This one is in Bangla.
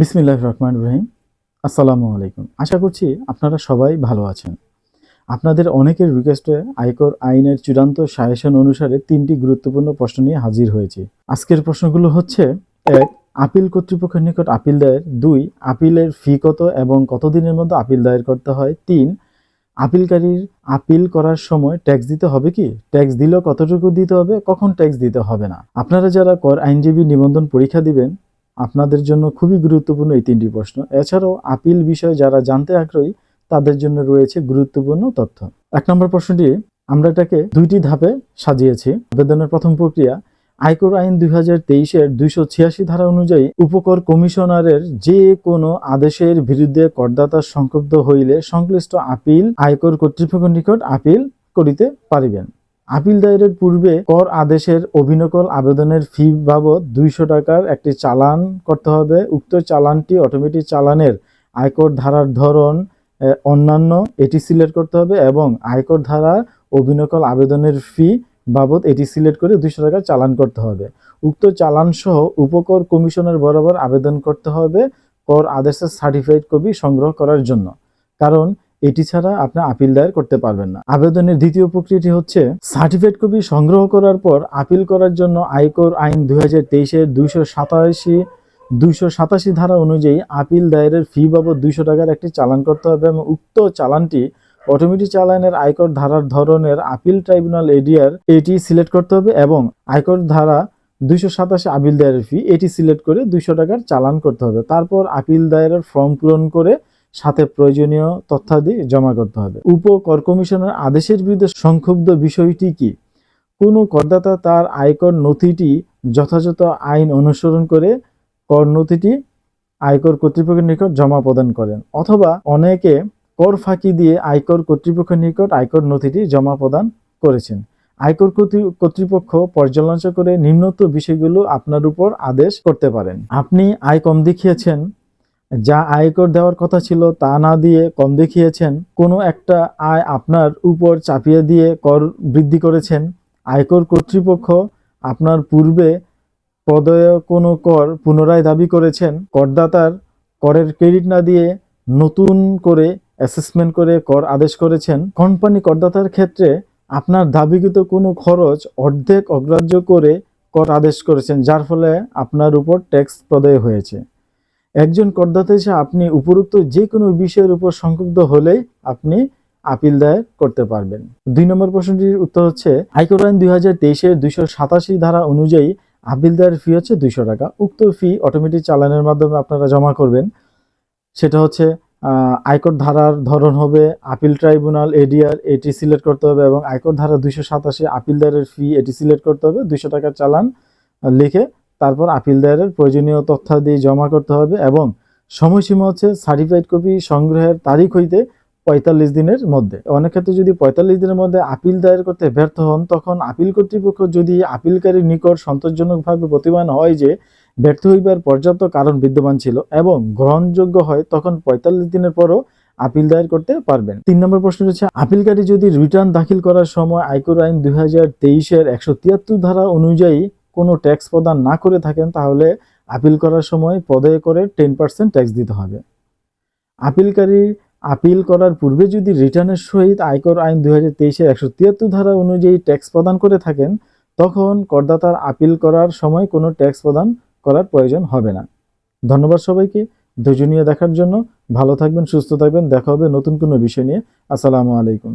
বিসমিল্লাহ রহমান রহিম। আসসালামু আলাইকুম। আশা করছি আপনারা সবাই ভালো আছেন। আপনাদের অনেকের রিকোয়েস্টে আয়কর আইনের চূড়ান্ত সাজেশন অনুসারে তিনটি গুরুত্বপূর্ণ প্রশ্ন নিয়ে হাজির হয়েছে। আজকের প্রশ্নগুলো হচ্ছে, এক, আপিল কর্তৃপক্ষের নিকট আপিল দায়ের। দুই, আপিলের ফি কত এবং কতদিনের মধ্যে আপিল দায়ের করতে হয়। তিন, আপিলকারীর আপিল করার সময় ট্যাক্স দিতে হবে কি? ট্যাক্স দিলেও কতটুকু দিতে হবে? কখন ট্যাক্স দিতে হবে না? আপনারা যারা কর আইনজীবী নিবন্ধন পরীক্ষা দিবেন আপনাদের জন্য খুবই গুরুত্বপূর্ণ এই তিনটি প্রশ্ন। এছাড়াও আপিল বিষয়ে যারা জানতে আগ্রহী, তাদের জন্য রয়েছে গুরুত্বপূর্ণ তথ্য। এক নম্বর প্রশ্নটি, আমরা এটাকে দুইটি ধাপে সাজিয়েছি। আবেদনের প্রথম প্রক্রিয়া, আয়কর আইন দুই হাজার তেইশের দুইশো ছিয়াশি ধারা অনুযায়ী উপকর কমিশনারের যে কোনো আদেশের বিরুদ্ধে করদাতা সংক্ষুব্ধ হইলে সংশ্লিষ্ট আপিল, আয়কর কর্তৃপক্ষের নিকট আপিল করিতে পারিবেন। আপিল দায়েরের পূর্বে কর আদেশের অভিনকল আবেদনের ফি বাবদ দুইশো টাকার একটি চালান করতে হবে। উক্ত চালানটি অটোমেটিক চালানের আয়কর ধারার ধরন অন্যান্য এটি সিলেক্ট করতে হবে এবং আয়কর ধারা অভিনকল আবেদনের ফি বাবদ এটি সিলেক্ট করে দুইশো টাকা চালান করতে হবে। উক্ত চালান সহ উপকর কমিশনের বরাবর আবেদন করতে হবে কর আদেশের সার্টিফাইড কপি সংগ্রহ করার জন্য। কারণ এটি ছাড়া আপনি আপিল দায়ের করতে পারবেন না। আবেদনের দ্বিতীয় প্রক্রিয়াটি হচ্ছে সার্টিফিকেট কপি সংগ্রহ করার পর আপিল করার জন্য আয়কর আইন দুই হাজার তেইশের দুইশো সাতাশি দুইশো সাতাশি ধারা অনুযায়ী আপিল দায়েরের ফি বাবদ দুইশো টাকার একটি চালান করতে হবে এবং উক্ত চালানটি অটোমেটিক চালানের আয়কর ধারার ধরনের আপিল ট্রাইব্যুনাল এডিয়ার এটি সিলেক্ট করতে হবে এবং আয়কর ধারা দুইশো সাতাশি আপিল দায়েরের ফি এটি সিলেক্ট করে দুইশো টাকার চালান করতে হবে। তারপর আপিল দায়েরের ফর্ম পূরণ করে সাথে প্রয়োজনীয় তথ্যাদি জমা করতে হবে। উপ কর কমিশনের আদেশের বিরুদ্ধে সংক্ষুব্ধ বিষয়টি কি? কোনো করদাতা তার আয়কর নথিটি যথাযথ আইন অনুসরণ করে কর নথিটি আয়কর কর্তৃপক্ষের নিকট জমা প্রদান করেন, অথবা অনেকে কর ফাঁকি দিয়ে আয়কর কর্তৃপক্ষের নিকট আয়কর নথিটি জমা প্রদান করেছেন। আয়কর কর্তৃ- কর্তৃপক্ষ পর্যালোচনা করে নিম্নত বিষয়গুলো আপনার উপর আদেশ করতে পারেন। আপনি আয় কম দেখিয়েছেন যা আয়কর দেওয়ার কথা ছিল তা না দিয়ে কম দেখিয়েছেন, কোনো একটা আয় আপনার উপর চাপিয়ে দিয়ে কর বৃদ্ধি করেছেন। আয়কর কর্তৃপক্ষ আপনার পূর্বে প্রদয় কোনো কর পুনরায় দাবি করেছেন। করদাতার করের ক্রেডিট না দিয়ে নতুন করে অ্যাসেসমেন্ট করে কর আদেশ করেছেন। কোম্পানি করদাতার ক্ষেত্রে আপনার দাবিকৃত কোনো খরচ অর্ধেক অগ্রাহ্য করে কর আদেশ করেছেন, যার ফলে আপনার উপর ট্যাক্স প্রদায় হয়েছে। একজন করদাতা হিসেবে আপনি উপরোক্ত যে কোনো বিষয়ের উপর সংক্ষুব্ধ হলেই আপনি আপিল দায়ের করতে পারবেন। দুই নম্বর প্রশ্নটির উত্তর হচ্ছে আয়কর আইন দুই হাজার তেইশের দুইশো সাতাশি ধারা অনুযায়ী আপিল দায়ের ফি হচ্ছে দুইশো টাকা। উক্ত ফি অটোমেটিক চালানের মাধ্যমে আপনারা জমা করবেন। সেটা হচ্ছে আয়কর ধারার ধরন হবে আপিল ট্রাইব্যুনাল, এডিআর, এটি সিলেক্ট করতে হবে এবং আয়কর ধারা দুইশো সাতাশি আপিল দায়েরের ফি এটি সিলেক্ট করতে হবে। দুইশো টাকার চালান লিখে তারপর আপিল দায়েরের প্রয়োজনীয় তথ্যাদি জমা করতে হবে এবং সময়সীমা হচ্ছে সার্টিফাইড কপি সংগ্রহের তারিখ হইতে পঁয়তাল্লিশ দিনের মধ্যে। অনেক ক্ষেত্রে যদি পঁয়তাল্লিশ দিনের মধ্যে আপিল দায়ের করতে ব্যর্থ হন, তখন আপিল কর্তৃপক্ষ যদি আপিলকারীর নিকট সন্তোষজনকভাবে প্রতিমান হয় যে ব্যর্থ হইবার পর্যাপ্ত কারণ বিদ্যমান ছিল এবং গ্রহণযোগ্য হয়, তখন পঁয়তাল্লিশ দিনের পরও আপিল দায়ের করতে পারবেন। তিন নম্বর প্রশ্ন হচ্ছে, আপিলকারী যদি রিটার্ন দাখিল করার সময় আয়কর আইন দুই হাজার তেইশের একশো তিয়াত্তর ধারা অনুযায়ী কোনো ট্যাক্স প্রদান না করে থাকেন, তাহলে আপিল করার সময় পদে করে টেন পার্সেন্ট ট্যাক্স দিতে হবে। আপিলকারী আপিল করার পূর্বে যদি রিটার্নের সহিত আয়কর আইন দুই হাজার তেইশের একশো তিয়াত্তর ধারা অনুযায়ী ট্যাক্স প্রদান করে থাকেন, তখন করদাতার আপিল করার সময় কোনো ট্যাক্স প্রদান করার প্রয়োজন হবে না। ধন্যবাদ সবাইকে, ধৈর্য নিয়ে দেখার জন্য। ভালো থাকবেন, সুস্থ থাকবেন। দেখা হবে নতুন কোনো বিষয় নিয়ে। আসসালামু আলাইকুম।